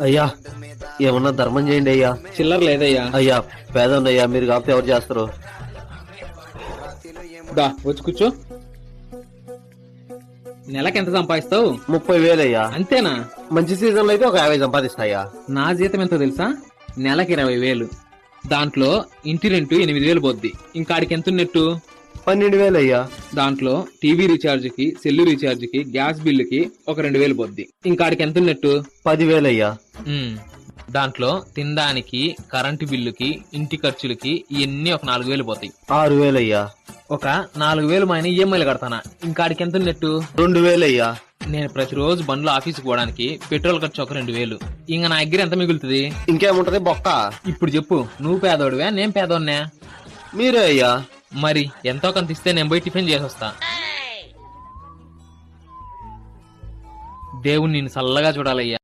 అయ్యా ఏమన్నా ధర్మం చేయండి అయ్యా. చిల్లర లేదయ్యా. అయ్యా పేదన్నయ్యా మీరు కాకపోతే ఎవరు చేస్తారు? దా వచ్చి కూర్చో. నెలకి ఎంత సంపాదిస్తావు? ముప్పై వేలయ్యా అంతేనా? మంచి సీజన్లో అయితే ఒక యాభై సంపాదిస్తాయా? నా జీతం ఎంతో తెలుసా? నెలకి ఇరవై వేలు. దాంట్లో ఇంటి రెంట్ ఎనిమిది వేలు పోద్ది. ఇంకాడికి ఎంత ఉన్నట్టు? పన్నెండు వేలయ్యా. దాంట్లో టీవీ రీఛార్జ్కి సెల్లు రీఛార్జ్కి గ్యాస్ బిల్లుకి ఒక రెండు వేలు పోద్ది. ఇంకాడికి ఎంత ఉన్నట్టు? పదివేలయ్యా. ఉమ్, దాంట్లో తినడానికి కరెంటు బిల్లుకి ఇంటి ఖర్చులకి ఇవన్నీ ఒక నాలుగు వేలు పోతాయి. ఆరు వేలయ్యా ఒక నాలుగు వేలు మా ఈఎంఐలు కడతానా? ఇంకాడికి ఎంత ఉన్నట్టు? రెండు వేలయ్యా. నేను ప్రతిరోజు బండ్లో ఆఫీస్కి పోవడానికి పెట్రోల్ ఖర్చు ఒక రెండు వేలు. ఇంకా నా దగ్గర ఎంత మిగులుతుంది? ఇంకేముంటది బొక్క? ఇప్పుడు చెప్పు. నువ్వు పేదోడివా నేను పేదోడ్నా. మీరే అయ్యా. మరి ఎంతో కొంత ఇస్తే నేను పోయి టిఫిన్ చేసి వస్తా. దేవుని నిన్ను చల్లగా చూడాలయ్యా.